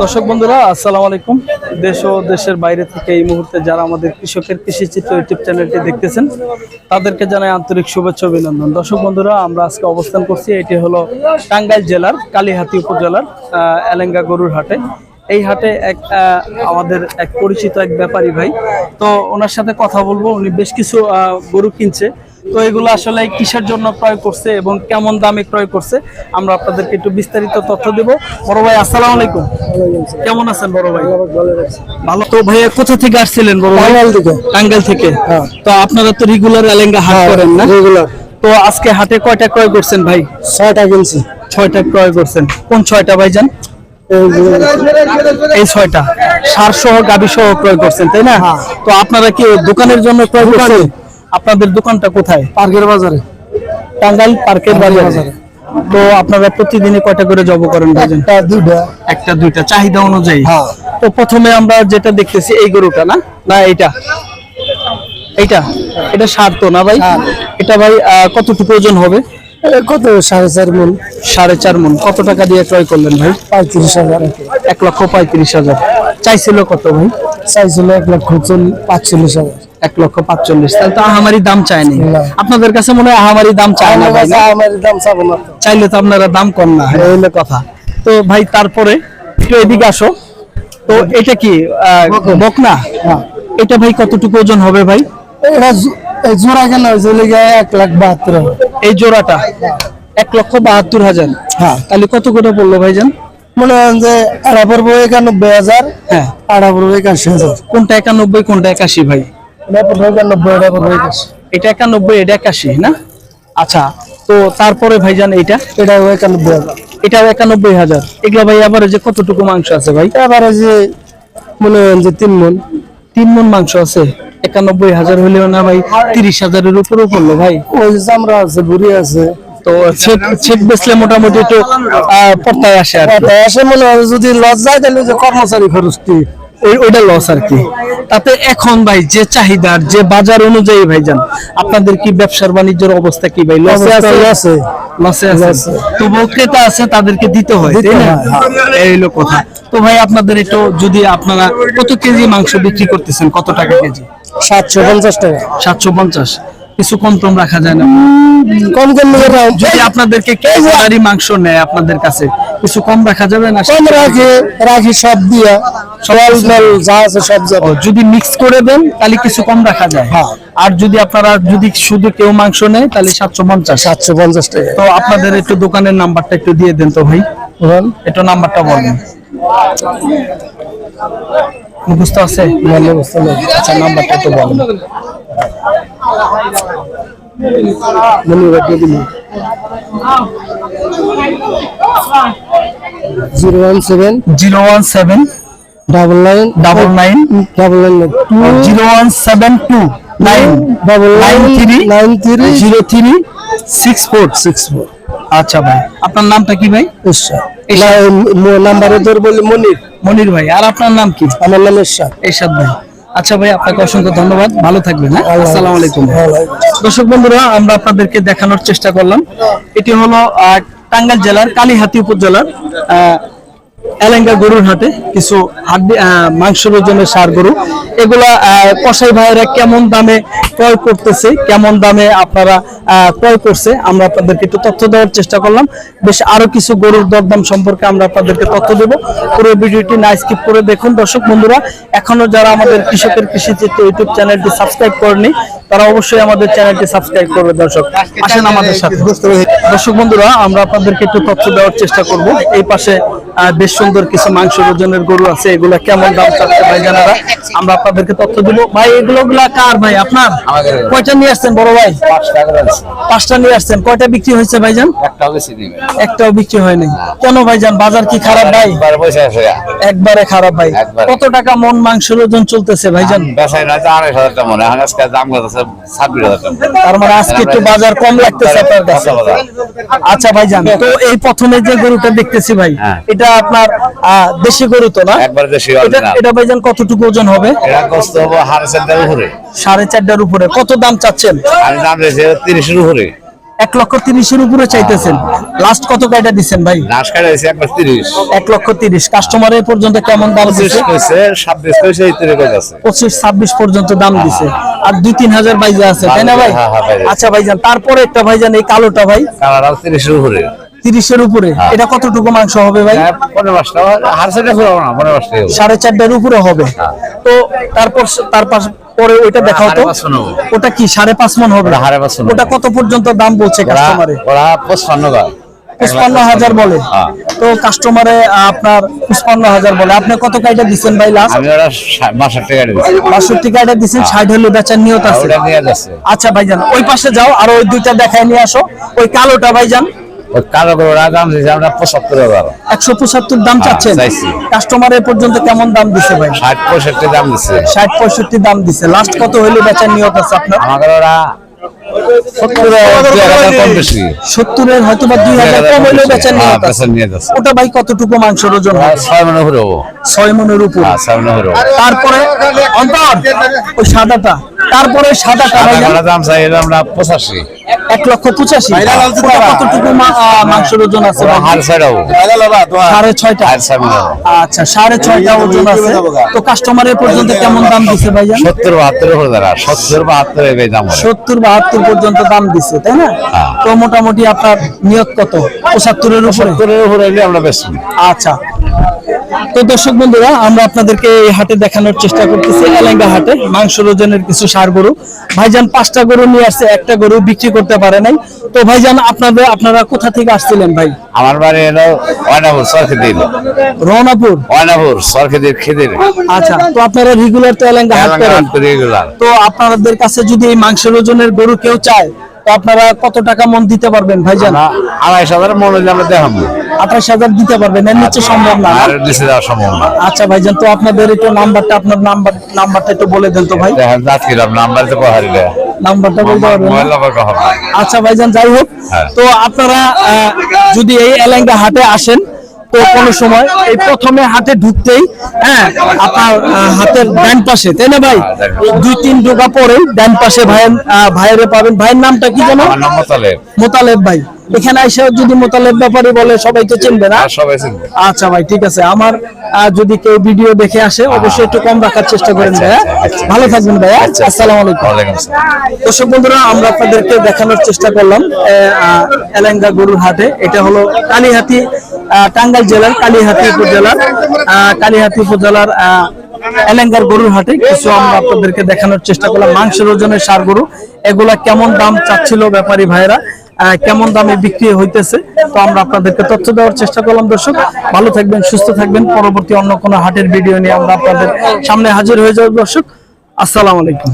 দর্শক বন্ধুরা, আসসালামু আলাইকুম। দেশ ও দেশের বাইরে থেকে এই মুহূর্তে যারা আমাদের কৃষকের কৃষি চিত্র ইউটিউব চ্যানেলটি দেখতেছেন, তাদেরকে জানাই আন্তরিক শুভেচ্ছা অভিনন্দন। দর্শক বন্ধুরা, আমরা আজকে অবস্থান করছি, এটি হলো টাঙ্গাইল জেলার কালীহাতি উপজেলার এলেঙ্গা গরুর হাটে। এই হাটে এক আমাদের এক পরিচিত এক ব্যাপারী ভাই। তো ওনার সাথে কথা বলব, উনি বেশ কিছু গরু কিনছে। তো এগুলো আসলে কিসের জন্য ক্রয় করছে এবং কেমন দামে ক্রয় করছে আমরা আপনাদেরকে একটু বিস্তারিত তথ্য দেব। বড় ভাই আসসালাম আলাইকুম। কেমন আছেন বড় ভাই? ভালো। তো ভাইয়া কোথা থেকে আসছিলেন বড় ভাই? টাঙ্গাইল থেকে। থেকে। তো আপনারা তো রেগুলার এলেঙ্গা হাট করেন না? রেগুলার তো আজকে হাটে কয়টা ক্রয় করছেন ভাই? ছয়টা কিনছি। ছয়টা ক্রয় করছেন। কোন ছয়টা ভাইজান? এই যে- এই ছয়টা। সার সহ গাভী সহ ক্রয় করছেন তাই না? তো আপনারা কি দোকানের জন্য ক্রয় করছেন? আপনাদের দোকানটা কোথায়? পার্কের বাজারে। টাঙ্গাইল পার্কের বাজারে। তো আপনারা প্রতিদিনই কয়টা করে জব করেন একটা দুইটা। একটা দুইটা। চাহিদা অনুযায়ী? হ্যাঁ। তো প্রথমে আমরা যেটা দেখতেছি এই গরুটা না? না এইটা। এইটা? এটা সার তো না ভাই? এটা ভাই কতটুকু ওজন হবে? কত? সাড়ে চার মন। সাড়ে চার মন। কত টাকা দিয়ে ক্রয় করলেন ভাই? পঁয়ত্রিশ হাজার এক লক্ষ পঁয়ত্রিশ হাজার। চাইছিল কত ভাই? চাইছিল এক লক্ষ চল- পাঁচচল্লিশ হাজার। এক লক্ষ পাঁচচল্লিশ। তাহলে তো আহামারি দাম চায়নি আপনাদের কাছে মনে হয় আহামারি দাম চায় না ভাই? দাম চাবো না চাইলে তো আপনারা দাম কম না এই হলো কথা। তো ভাই তারপরে একটু এদিকে আসো। তো এটা কি বকনা। এটা ভাই কতটুকু ওজন হবে ভাই? এটা জোড়া কেন হয়েছে? লেগে এক লাখ বাহাত্তর এই জোড়াটা? এক লক্ষ বাহাত্তর হাজার। হ্যাঁ। তাহলে কত করে পড়ল ভাইজান মনে হয় যে আড়া পড়ব একানব্বই হাজার হ্যাঁ। আড়া পড়ব একাশি হাজার। কোনটা একানব্বই কোনটা একাশি ভাই? এটা একানব্বই এটা একাশি না? আচ্ছা তো তারপরে ভাইজান এটা একানব্বই হাজার। এটাও একানব্বই হাজার। এগুলা ভাই আবার যে কতটুকু মাংস আছে ভাই? এবারে যে মনে হয় যে তিন মন তিন মন মাংস আছে? একানব্বই হাজার হলেও না ভাই তিরিশ হাজারের উপরেও পড়ল ভাই। ওই চামড়া আছে বুড়ি আছে। তো বেচলে মোটামুটি একটু আসে আর। মনে হয় যদি লজ যায় তাহলে যে কর্মচারী খরচটি। ওইটা লস আর কি। তাতে এখন ভাই যে চাহিদার যে বাজার অনুযায়ী ভাইজান আপনাদের কি ব্যবসার বাণিজ্যের অবস্থা কি ভাই? লসে আছে? লসে আছে। আছে তাদেরকে দিতে হয় দিতে তাই না? এই হলো কথা। তো ভাই আপনাদের একটু যদি আপনারা কত কেজি মাংস বিক্রি করতেছেন? কত টাকা কেজি? সাতশো পঞ্চাশ টাকা। সাতশো পঞ্চাশ। কিছু কম টম রাখা যায় না। কম কম নিয়ে যদি আপনাদেরকে কেজি মাংস নেয় আপনাদের কাছে কিছু কম রাখা যাবে না? কম রাখি রাখি সব দিয়া। সবাই যা আছে সব যাবে। যদি মিক্স করে দেন তাহলে কিছু কম রাখা যায়। হ্যাঁ। আর যদি আপনারা যদি শুধু কেউ মাংস নেয় তাহলে সাতশো পঞ্চাশ। সাতশো পঞ্চাশ টাকা। তো আপনাদের একটু দোকানের নাম্বারটা একটু দিয়ে দেন তো ভাই। একটু নাম্বারটা বলেন মুখস্থ আছে। আচ্ছা নাম্বারটা একটু বলেন। Zero one seven zero one seven double nine double nine double nine two zero one seven two nine double nine nine three nine three zero three six four six four আচ্ছা ভাই আপনার নামটা কি ভাই? নাম্বারে তোর বলি মনির। মনির ভাই আর আপনার নাম কি? আমার নাম ঈশ্বর এরশাদ ভাই। আচ্ছা ভাই আপনাকে অসংখ্য ধন্যবাদ। ভালো থাকবেন হ্যাঁ? আসসালামু আলাইকুম। দর্শক বন্ধুরা আমরা আপনাদেরকে দেখানোর চেষ্টা করলাম। এটি হলো আহ, টাঙ্গাইল জেলার কালীহাতি উপজেলার আহ, এলেঙ্গা গরুর হাটে কিছু হাড্ডি আহ, মাংসের জন্য সার গরু। এগুলা আহ, কসাই ভাইয়েরা কেমন দামে ক্রয় করতেছে, কেমন দামে আপনারা ক্রয় করছে, আমরা আপনাদেরকে একটু তথ্য দেওয়ার চেষ্টা করলাম। বেশ আরও কিছু গরুর দরদাম সম্পর্কে আমরা আপনাদেরকে তথ্য দেব। পুরো ভিডিওটি না স্কিপ করে দেখুন। দর্শক বন্ধুরা, এখনও যারা আমাদের কৃষকের কৃষি চিত্র ইউটিউব চ্যানেলটি সাবস্ক্রাইব করেনি তারা অবশ্যই আমাদের চ্যানেলটি সাবস্ক্রাইব করবে দর্শক। আসেন আমাদের সাথে। দর্শক বন্ধুরা, আমরা আপনাদেরকে একটু তথ্য দেওয়ার চেষ্টা করব। এই পাশে বেশ সুন্দর কিছু মাংস ওজনের গরু আছে। এগুলা কেমন দাম চাচ্ছে ভাই জানারা আমরা আপনাদেরকে তথ্য দিব। ভাই এগুলো গুলা কার ভাই? আপনার? কয়টা নিয়ে আসছেন বড় ভাই? পাঁচটা নিয়ে আসছেন। কয়টা বিক্রি হয়েছে ভাইজান? একটাও বিক্রি হয়নি। কেন ভাইজান বাজার কি খারাপ ভাই? একবার খারাপ ভাই। কত টাকা মন মাংসের ওজন চলতেছে ভাইজান? মনে আজকে দাম কত? আছে ছাব্বিশ হাজার টাকা তার আজকে একটু বাজার কম লাগতেছে আপনার কাছে। আচ্ছা ভাইজান তো এই প্রথমে যে গরুটা দেখতেছি ভাই হ্যাঁ। এটা আপনার দেশি গরু তো না? এটা ভাইজান কতটুকু ওজন হবে? সাড়ে চারটার উপরে। কত দাম চাচ্ছেন? দাম তিরিশের উপরে। এক লক্ষ তিরিশের উপরে চাইতেছেন। লাস্ট কত দিচ্ছেন ভাই? কাটা তিরিশ। এক লক্ষ তিরিশ। কাস্টমার এই পর্যন্ত কেমন দাম দিচ্ছে পঁচিশ ছাব্বিশ পর্যন্ত দাম দিছে। আর দুই তিন হাজার বাইজা আছে তাই না ভাই? হ্যাঁ, হ্যাঁ, আচ্ছা ভাইজান তারপরে একটা ভাইজান এই কালোটা ভাই। তিরিশের উপরে। তিরিশের উপরে। হ্যাঁ। এটা কতটুকু মাংস হবে ভাই? সাড়ে চারটার উপরে হবে। তো তারপর তার পাশ পরে ওইটা দেখাও তো। সাড়ে পাঁচ মণ হবে। ওটা কি সাড়ে পাঁচ মন হবে? সাড়ে পাঁচ মণ ওটা কত পর্যন্ত দাম বলছে কাস্টমারে ওরা পঁচপান্ন পঁচপান্ন হাজার বলে। হ্যাঁ। তো কাস্টমারে আপনার পঁচপান্ন হাজার বলে। আপনি কত কাইটা দিচ্ছেন ভাই লাস্ট আমি ওরা টাকা দিচ্ছি বাষট্টি কাইটা দিচ্ছেন ষাট হলে বেচার নিয়ত আছে। আচ্ছা ভাইজান ওই পাশে যাও আর ওই দুইটা দেখায় নিয়ে আসো। ওই কালোটা ভাইজান ওই কালো দাম দিয়েছে আমরা পঁচাত্তর হাজার। একশো পঁচাত্তর দাম হ্যাঁ, চাচ্ছেন? কাস্টমার পর্যন্ত কেমন দাম দিছে ভাই? ষাট পঁয়ষট্টি দাম দিচ্ছে ষাট পঁয়ষট্টি দাম দিছে। লাস্ট কত হইলে বেচার নিয়ত আছে আপনার? আমাদের ওরা সত্তরের হয়তো বা দুই হাজার কম হইলে বেচার হ্যাঁ, নিয়ত আছে। ওটা ভাই কতটুকু ওজন হয় ছয় ছয় মনের উপর। তারপরে অন্তর ওই সাদাটা। তারপরে সাদাটা দাম চাই আমরা পঁচাশি। এক লক্ষ পঁচাশি। কতটুকু মাংসের ওজন আছে ভাই? সাড়ে ছয়টা। আচ্ছা সাড়ে ছয়টা ওজন আছে। তো কাস্টমারের পর্যন্ত কেমন দাম দিছে ভাইজান? সত্তর বাহাত্তর সত্তর বাহাত্তর দাম সত্তর বাহাত্তর পর্যন্ত দাম দিছে তাই না? হ্যাঁ। তো মোটামুটি আপনার নিয়ত কত? পঁচাত্তরের উপরে? উপরে আমরা বেশি আচ্ছা। তো দর্শক বন্ধুরা আমরা আপনাদেরকে এই হাটে দেখানোর চেষ্টা করতেছি এলেঙ্গা হাটে। মাংস ওজনের কিছু সার গরু। ভাইজান পাঁচটা গরু নিয়ে আসছে একটা গরু বিক্রি করতে পারে নাই। তো ভাইজান আপনাদের আপনারা কোথা থেকে আসছিলেন ভাই? আমার বাড়ি এলো অয়নাপুর সরখেদির রওনাপুর? অয়নাপুর সরখেদির খেদির আচ্ছা তো আপনারা রেগুলার তো এলেঙ্গা হাট করেন। তো আপনাদের কাছে যদি এই মাংসের ওজনের গরু কেউ চায় তো আপনারা কত টাকা মন দিতে পারবেন ভাইজান? আড়াইশ হাজার মনে হলে আমরা দেখাবো। আঠাশ হাজার দিতে পারবেন এর নিচে সম্ভব না। আর নিচে দেওয়া সম্ভব না। আচ্ছা ভাইজান তো আপনাদের একটু নাম্বারটা আপনার নাম্বার নাম্বারটা একটু বলে দেন তো ভাই। দেখেন কিরাম নাম্বার তো কহারি দেয় নাম্বারটা বলতে পারবেন আচ্ছা ভাইজান যাই হোক। হ্যাঁ। তো আপনারা যদি এই এলেঙ্গা হাটে আসেন তো কোনো সময় এই প্রথমে হাতে ঢুকতেই হ্যাঁ আপনার হাতের ডান পাশে তাই না ভাই? হ্যাঁ, দুই তিন ঢোকা পরে ডান পাশে ভাইয়ের আহ, ভাইয়েরে পাবেন। ভাইয়ের নামটা কি জানো মোতালেব। মোতালেব ভাই। এখানে এসে যদি মোতালেব ব্যাপারে বলে সবাই তো চিনবে না? সবাই চিনবে। আচ্ছা ভাই ঠিক আছে। আমার যদি কেউ ভিডিও দেখে আসে অবশ্যই একটু কম রাখার চেষ্টা করেন আচ্ছা, ভাইয়া। আচ্ছা, আচ্ছা। ভালো থাকবেন ভাইয়া। আসসালামু আলাইকুম। দর্শক বন্ধুরা আমরা আপনাদেরকে দেখানোর চেষ্টা করলাম এলেঙ্গা গরুর হাটে। এটা হলো কালীহাতি টাঙ্গাইল জেলার কালীহাতি উপজেলার কালীহাতি উপজেলার এলেঙ্গার গরুর হাটে কিছু আমরা আপনাদেরকে দেখানোর চেষ্টা করলাম। মাংসের ওজনের সার গরু, এগুলা কেমন দাম চাচ্ছিল ব্যাপারী ভাইরা কেমন দামে বিক্রি হইতেছে? তো আমরা আপনাদেরকে তথ্য দেওয়ার চেষ্টা করলাম। দর্শক, ভালো থাকবেন, সুস্থ থাকবেন। পরবর্তী অন্য কোনো হাটের ভিডিও নিয়ে আমরা আপনাদের সামনে হাজির হয়ে যাব। দর্শক, আসসালামু আলাইকুম।